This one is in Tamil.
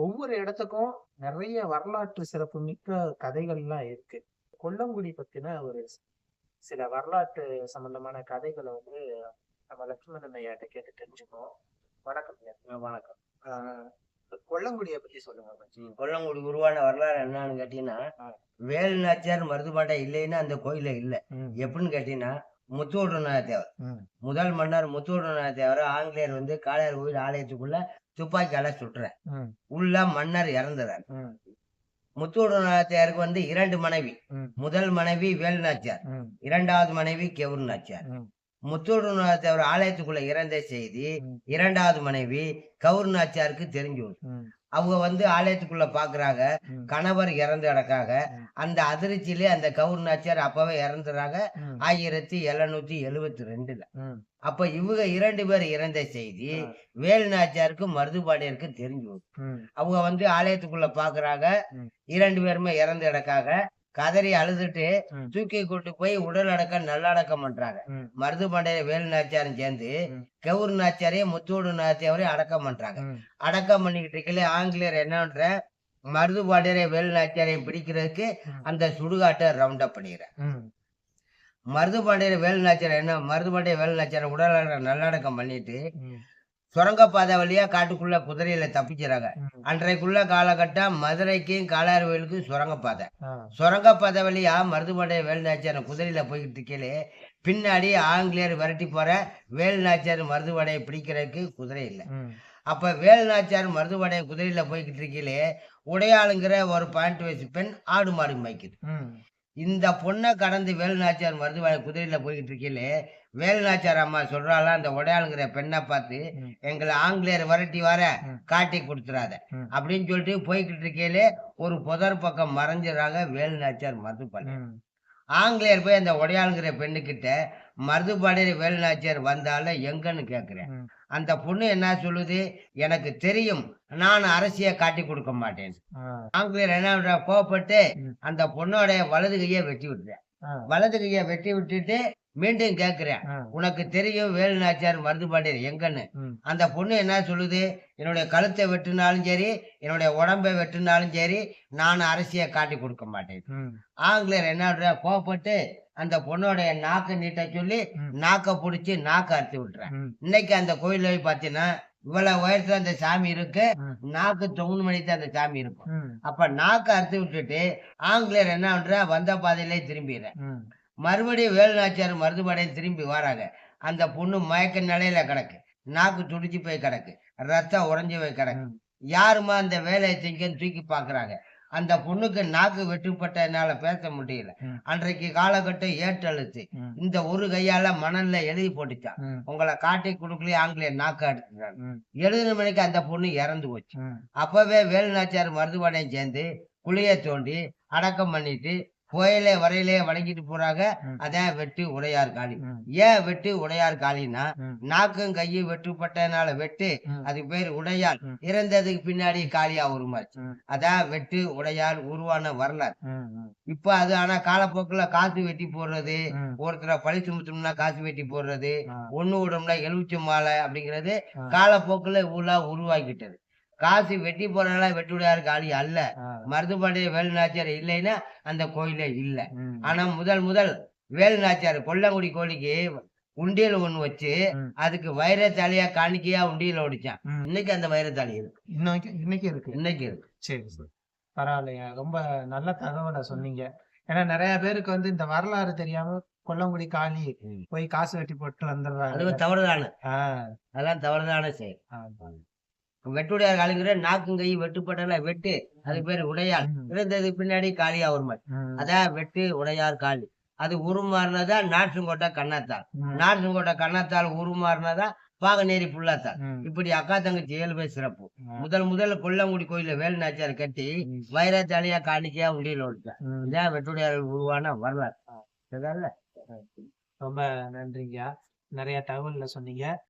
ஒவ்வொரு இடத்துக்கும் நிறைய வரலாற்று சிறப்பு மிக்க கதைகள்லாம் இருக்கு கொல்லங்குடி பத்தின ஒரு சில வரலாற்று சம்பந்தமான கதைகளை வந்து நம்ம லட்சுமணன் ஐயாட்ட கேட்டு தெரிஞ்சுக்கோம் வணக்கம். வணக்கம் கொல்லங்குடிய பத்தி சொல்லுங்க. கொல்லங்குடி உருவான வரலாறு என்னன்னு கேட்டீங்கன்னா. வேலு நாச்சியார் மருதுபாட்டை இல்லைன்னா அந்த கோயில இல்ல எப்படின்னு கேட்டீங்கன்னா முத்துவடுநாத தேவர் முதல் மன்னர் முத்துவடுநாத தேவர் ஆங்கிலேயர் வந்து காளையார் கோயில் ஆலயத்துக்குள்ள துப்பாக்கியால சுட்டுற உள்ள மன்னர் இறந்துறார். ம், முத்துவடுநாத தேவருக்கு வந்து இரண்டு மனைவி. முதல் மனைவி வேலு நாச்சியார் இரண்டாவது மனைவி கெவுரு நாச்சியார் ம், முத்துவடுநாத தேவர் ஆலயத்துக்குள்ள இறந்த செய்தி. இரண்டாவது மனைவி கவுரு நாச்சியாருக்கு தெரிஞ்சு அவங்க வந்து ஆலயத்துக்குள்ள பாக்குறாங்க. கணவர் இறந்து கிடக்காக ம். அந்த அதிர்ச்சியிலே அந்த கவுர் நாச்சியார் அப்பவே இறந்துறாங்க. ஆயிரத்தி எழுநூத்தி எழுவத்தி ரெண்டுல. அப்ப இவங்க இரண்டு பேர் இறந்த செய்தி. வேலு நாச்சியாருக்கு மருதுபாண்டியருக்கு தெரிஞ்சு அவங்க வந்து ஆலயத்துக்குள்ள பாக்குறாங்க. இரண்டு பேருமே இறந்து கிடக்காக கதறி அழுதுட்டு. தூக்கி கூட்டு போய் உடல் அடக்கம் நல்லடக்கம் பண்றாங்க. ம், மருதுபாண்டிய வேலு நாச்சியாரும் சேர்ந்து. கவுர் நாச்சியாரையும் முத்தோடு நாச்சியாரையும் அடக்கம் பண்றாங்க. அடக்கம் பண்ணிக்கிட்டு இருக்கல ஆங்கிலேயர் என்ன பண்ற? மருதுபாண்டியரை வேலு நாச்சியாரையும் பிடிக்கிறதுக்கு. அந்த சுடுகாட்டை ரவுண்ட் அப் பண்ணிடுற. ம், மருதுபாண்டியர் வேலு நாச்சியார் என்ன மருதுபாண்டிய வேலு நாச்சியார் உடல் நல்லடக்கம் பண்ணிட்டு சுரங்கப்பாதை வழியா காட்டுக்குள்ள குதிரையில தப்பிக்கிறாங்க. அன்றைக்குள்ள காலகட்டம் மதுரைக்கும் காளையார் கோயிலுக்கும் சுரங்கப்பாதை சுரங்கப்பாதை வழியா மருதுபாண்டிய வேலு நாச்சியார் குதிரையில போய்கிட்டு இருக்கலே பின்னாடி ஆங்கிலேயர் விரட்டி போற வேலு நாச்சியார் மருதுபாடையை பிடிக்கிறதுக்கு குதிரை இல்லை. அப்ப வேலு நாச்சியார் மருதுபாடைய குதிரையில போய்கிட்டு இருக்கலே உடையாளுங்கிற ஒரு பாயிண்ட் வயசு பெண் ஆடு மாடு மேய்க்குது. இந்த பொண்ணை கடந்து வேலு நாச்சியார் மருதுபாய குதிரையில போய்கிட்டு இருக்கலே வேலு நாச்சியார் அம்மா சொல்றாளா அந்த உடையாளுங்கிற பெண்ணை பார்த்து. எங்களை ஆங்கிலேயர் விரட்டி வர. காட்டி கொடுத்துறாத. அப்படின்னு சொல்லிட்டு போய்கிட்டு இருக்கலே ஒரு புதர் பக்கம் மறைஞ்சிடறாங்க வேலு நாச்சியார் மருதுபாடி ம், ஆங்கிலேயர் போய் அந்த உடையாளுங்கிற பெண்ணுக்கிட்ட மருதுபாடியில் வேலு நாச்சியார் வந்தால எங்கன்னு கேக்குறேன். ம். அந்த பொண்ணு என்ன சொல்லுது? எனக்கு தெரியும் நான் அரசிய காட்டி கொடுக்க மாட்டேன். ஆங்கிலேயர் என்ன கோவப்பட்டு ம். அந்த பொண்ணோட வலது கையை வெட்டி விட்டுறேன் வலது கையை வெட்டி விட்டுட்டு மீண்டும் கேக்குறேன் உனக்கு தெரியும் வேலு நாச்சியார் மருதுபாண்டியர் எங்கன்னு. ம், அந்த பொண்ணு என்ன சொல்லுது? என்னுடைய கழுத்தை வெட்டினாலும் சரி என்னுடைய உடம்பை வெட்டினாலும் சரி நான் அரசிய காட்டி கொடுக்க மாட்டேன். ஆங்கிலேயர் என்ன கோவப்பட்டு அந்த பொண்ணோடைய நாக்கு நீட்ட சொல்லி. நாக்க புடிச்சு நாக்க அறுத்து விட்டுறேன் இன்னைக்கு அந்த கோயில்ல போய் பாத்தீங்கன்னா இவ்வளவு உயரத்துல அந்த சாமி இருக்கு. நாக்கு தொங்குன மணிக்கு அந்த சாமி இருக்கும். அப்ப நாக்க அறுத்து விட்டுட்டு ஆங்கிலேயர் என்ன பண்ற வந்த பாதையிலே திரும்பிடுற ம், மறுபடியும் வேலு நாச்சியார் மருதுபாடையும் திரும்பி வராங்க. அந்த பொண்ணு மயக்க நிலையில கிடக்கு. நாக்கு துடிச்சு போய் கிடக்கு. ரத்தம் உறைஞ்சு போய் கிடக்கு. யாருமா அந்த வேலையை செஞ்சன்னு தூக்கி பாக்குறாங்க. அந்த பொண்ணுக்கு நாக்கு வெட்டுப்பட்டதுனால பேச முடியல. அன்றைக்கு காலகட்டம் ஏற்றெழுத்து. இந்த ஒரு கையால மணல்ல எழுதி போட்டுச்சான் உங்களை காட்டி கொடுக்கலையே ஆங்கிலேயர் நாக்கு அடிச்சுட்டாங்க எழுதின மணிக்கு அந்த பொண்ணு இறந்து போச்சு. அப்பவே வேலுநாச்சியார் மருதுபாடையும் சேர்ந்து குழிய தோண்டி அடக்கம் பண்ணிட்டு கோயிலே வரையிலே வணங்கிட்டு போறாங்க. அதான் வெட்டு உடையார் காளி ஏன் வெட்டு உடையார் காளின்னா. நாக்கும் கையும் வெட்டுப்பட்டதுனால வெட்டு. அதுக்கு பேர் உடையார். இறந்ததுக்கு பின்னாடி காளியா உருமாச்சு. அதான் வெட்டு உடையார் உருவான வரலாறு இப்ப அது ஆனா காலப்போக்குல காசு வெட்டி போடுறது. ஒருத்தரை பழி சுமத்தணும்னா காசு வெட்டி போடுறது ஒண்ணு விடணும்னா எலுமிச்சை மாலை அப்படிங்கிறது. காலப்போக்குல ஊழா உருவாக்கிட்டது காசு வெட்டி போறதுனால வெட்டுடையார் காளி அல்ல. ஆ, மருதுபாண்டிய வேலு நாச்சியார் இல்லைன்னா அந்த கோயிலே இல்ல. ஆனா முதல் முதல் வேலு நாச்சியார் கொல்லங்குடி கோழிக்கு உண்டியல் ஒண்ணு வச்சு. அதுக்கு வைரத்தாலியா காணிக்கையா உண்டியல் ஒடிச்சான். இன்னைக்கு அந்த வைரத்தாலி இருக்கு. இன்னைக்கு இன்னைக்கு இருக்கு. இன்னைக்கு இருக்கு. சரி சரி. பரவாயில்லைங்க. ரொம்ப நல்ல தகவலை சொன்னீங்க. ஏன்னா நிறைய பேருக்கு வந்து இந்த வரலாறு தெரியாம கொல்லங்குடி காளி. போய் காசு வெட்டி போட்டு வந்துடுறாங்க. அதுவும் தவறுதானே? அதெல்லாம் தவறுதானே செயல் ஆ. வெட்டுடையார் காளிங்கிற நாக்கும் கை வெட்டுப்பட்டல வெட்டு. அது பேரு உடையார். ம், இருந்ததுக்கு பின்னாடி காளியா உருமாள் ம், அதான் வெட்டு உடையார் காளி. அது உருமாறினதா நாட்டுங்கோட்டை கண்ணாத்தாள் ம், நாட்டுங்கோட்டை கண்ணாத்தாள் உருமாறினதா பாகநேரி புல்லாத்தாள் ம், இப்படி அக்கா தங்கச்சி ஏழு பேர் சிறப்பு. முதல் முதல்ல கொல்லங்குடி கோயில வேலு நாச்சியார் கட்டி வைரத்தாலியா காணிக்கையா உண்டியல் ம். இதான் வெட்டுடையார் உருவான வரலாறு? ரொம்ப நன்றிங்கய்யா. நிறைய தகவல்ல சொன்னீங்க.